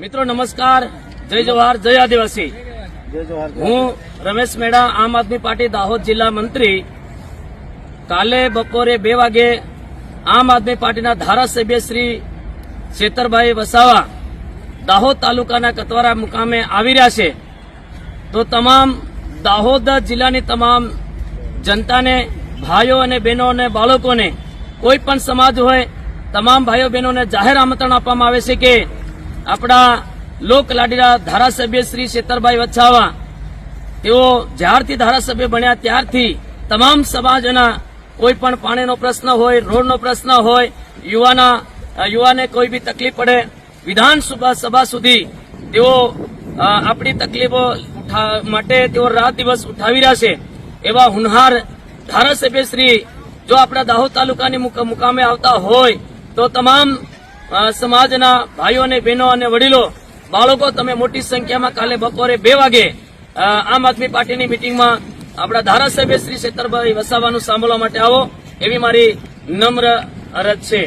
મિત્રો નમસ્કાર. જય જવાહર જય આદિવાસી. હું રમેશ મેડા આમ આદમી પાર્ટી દાહોદ જિલ્લા મંત્રી. કાલે બપોરે બે વાગે આમ આદમી પાર્ટીના ધારાસભ્ય શ્રી છેતરભાઈ વસાવા દાહોદ તાલુકાના કતવારા મુકામે આવી રહ્યા છે. તો તમામ દાહોદ જિલ્લાની તમામ જનતાને ભાઈઓ અને બહેનો અને બાળકોને કોઈ પણ સમાજ હોય તમામ ભાઈઓ બહેનોને જાહેર આમંત્રણ આપવામાં આવે છે કે આપણા લોક લાડીલા ધારાસભ્ય શ્રી છેતરભાઈ વછાવા તેઓ જ્યારથી ધારાસભ્ય બન્યા ત્યારથી તમામ સમાજના કોઈ પણ પાણીનો પ્રશ્ન હોય, રોડનો પ્રશ્ન હોય, યુવાના યુવાને કોઈ બી તકલીફ પડે, વિધાનસભા સભા સુધી તેઓ આપણી તકલીફો માટે તેઓ રાત દિવસ ઉઠાવી રહ્યા છે. એવા હુનહાર ધારાસભ્ય શ્રી, જો આપણા દાહોદ તાલુકાની મુક- મુકામે આવતા હોય, તો તમામ સમાજના ભાઈઓ અને બહેનો અને વડીલો, બાળકો, તમે મોટી સંખ્યામાં કાલે બપોરે બે વાગે આમ આદમી પાર્ટીની મિટિંગમાં આપણા ધારાસભ્ય શ્રી છેતરભાઈ વસાવાનું સાંભળવા માટે આવો, એવી મારી નમ્ર અરજ છે.